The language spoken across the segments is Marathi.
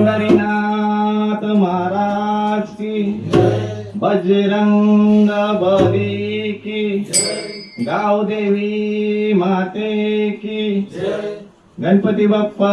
पंढरीनाथ महाराज की बजरंग बली की गावदेवी माते की गणपती बाप्पा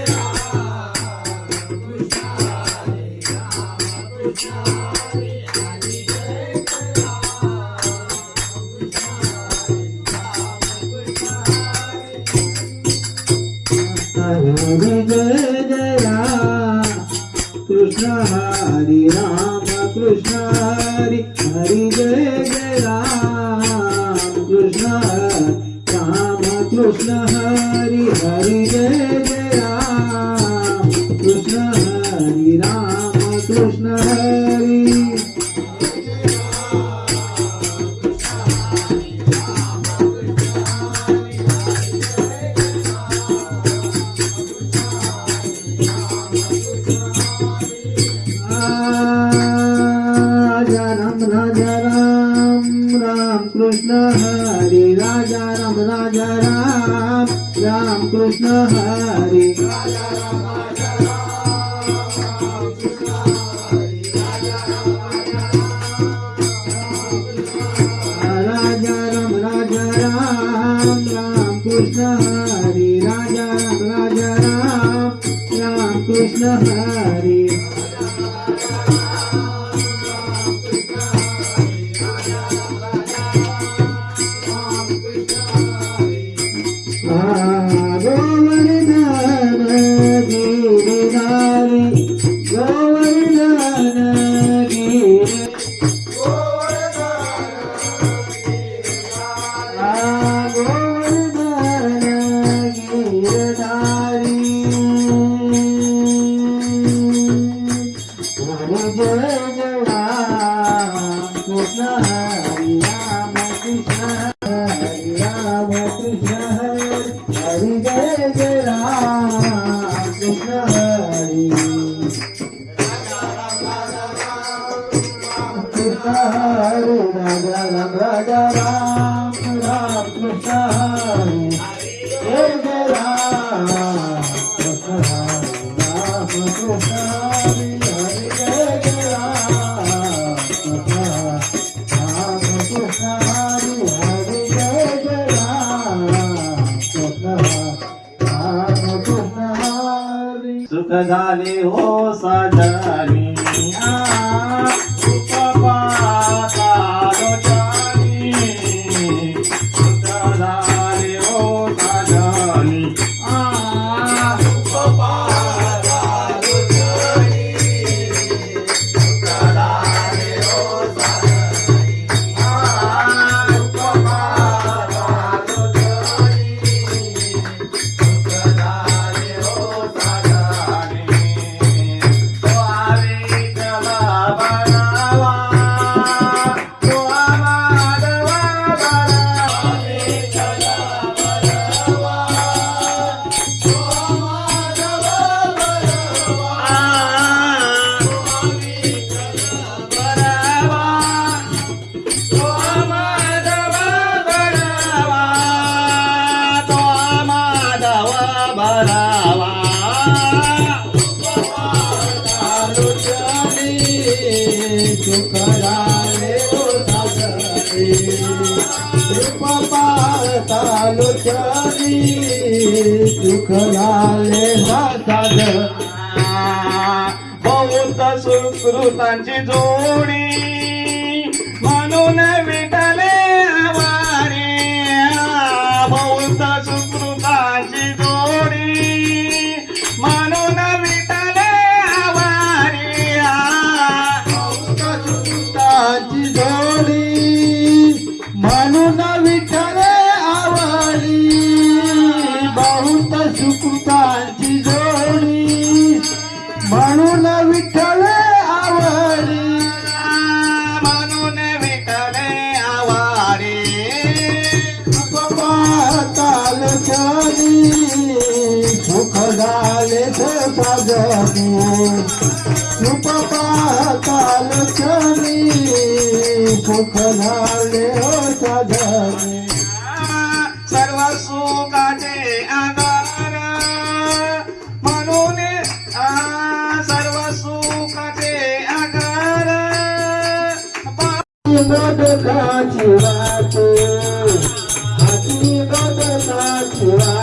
कृष्ण हरे हरे जय राम कृष्ण हरे राजा राम राजा राम राम कृष्ण हरे राजा राम राजा राम राम कृष्ण हरे राजा राम राजा राम राम कृष्ण हरे। हरे सुखलाले साध बहुत सुकृतांची जोडी. म्हणून सर्व सुखाचे आधार. म्हणून सर्व सुखाचे आधार. दुःखाची वाट. हाती दुःखाची वाट.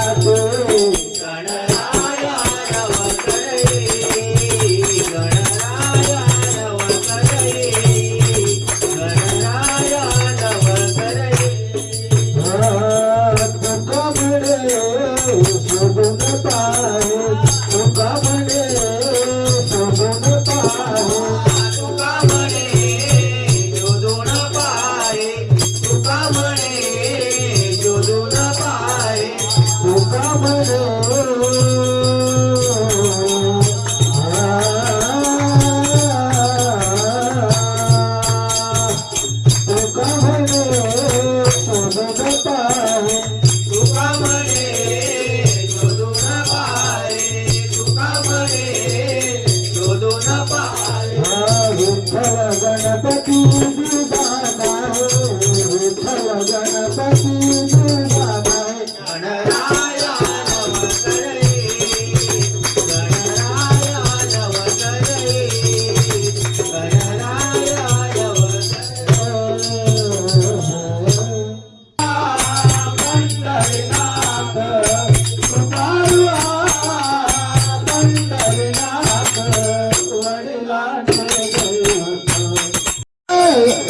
गणपती दुर्गाना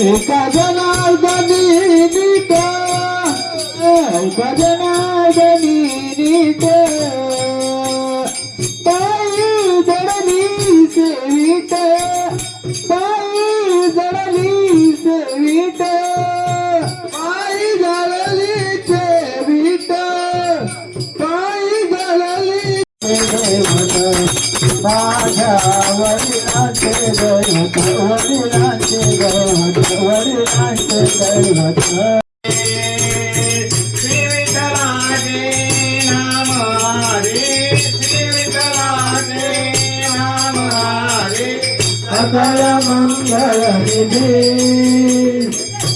एका जनार्दनी नीट एका माझ्या वडिलांचे दैवत वडिलांचे दैवत वडिलांचे दैवत सकल मंगल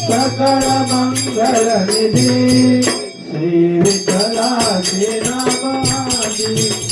सकल मंगल श्री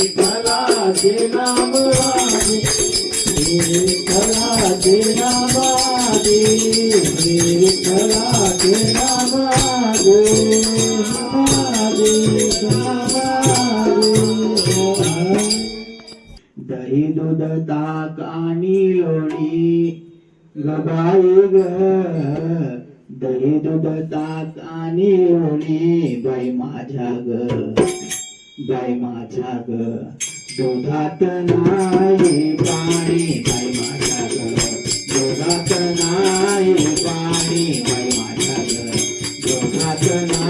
दही दूध ताक आणि लोणी गबाई ग दही दूध ताक आणि लोणी बाई माझ्या ग गाय माझ्या ग. दुधात नाही पाणी गाय माझ्या ग. दुधात नाही पाणी गाय माझ्या ग. दुधात नाही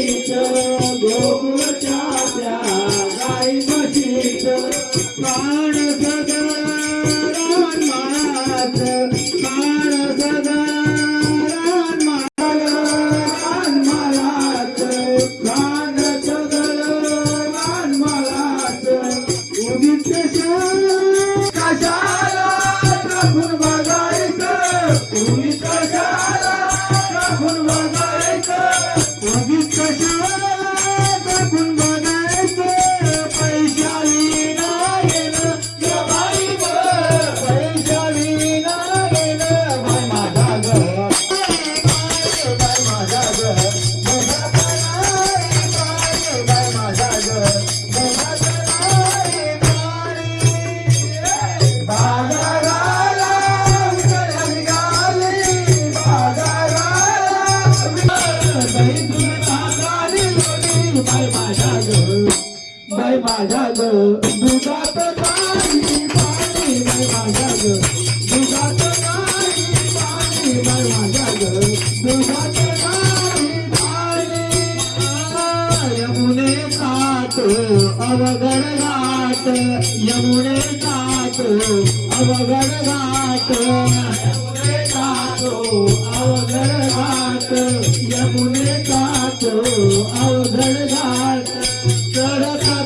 यमुने काट अवगड यमुने काट अवगड घाट यमुने काट अवघड यमुने काट अवघड घाट चढता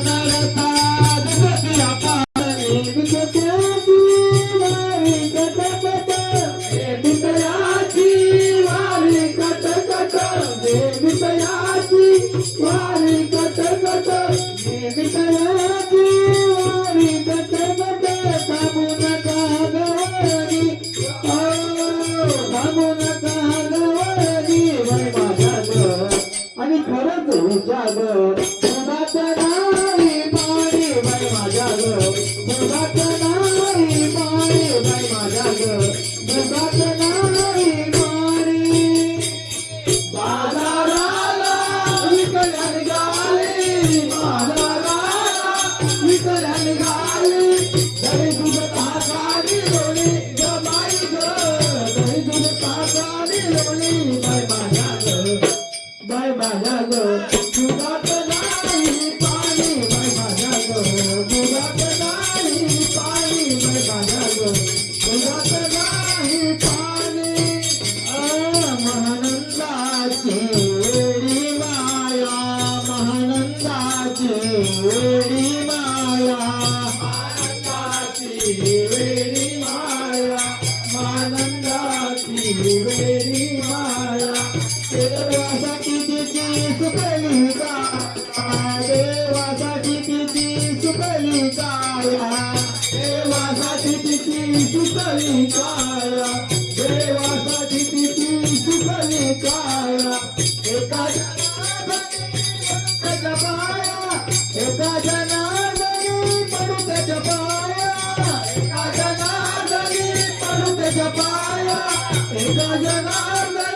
Oh, देवासाठी तिची सुखलिका देवासाठी तिची सुखलिका देवासाठी तिची सुखलिका देवासाठी तिची सुखलिका एका जपाया एका जनादनी पडूत जपाया एका जनादनी एका जनादनी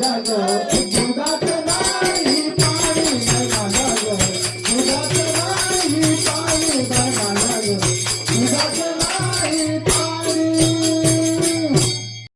那个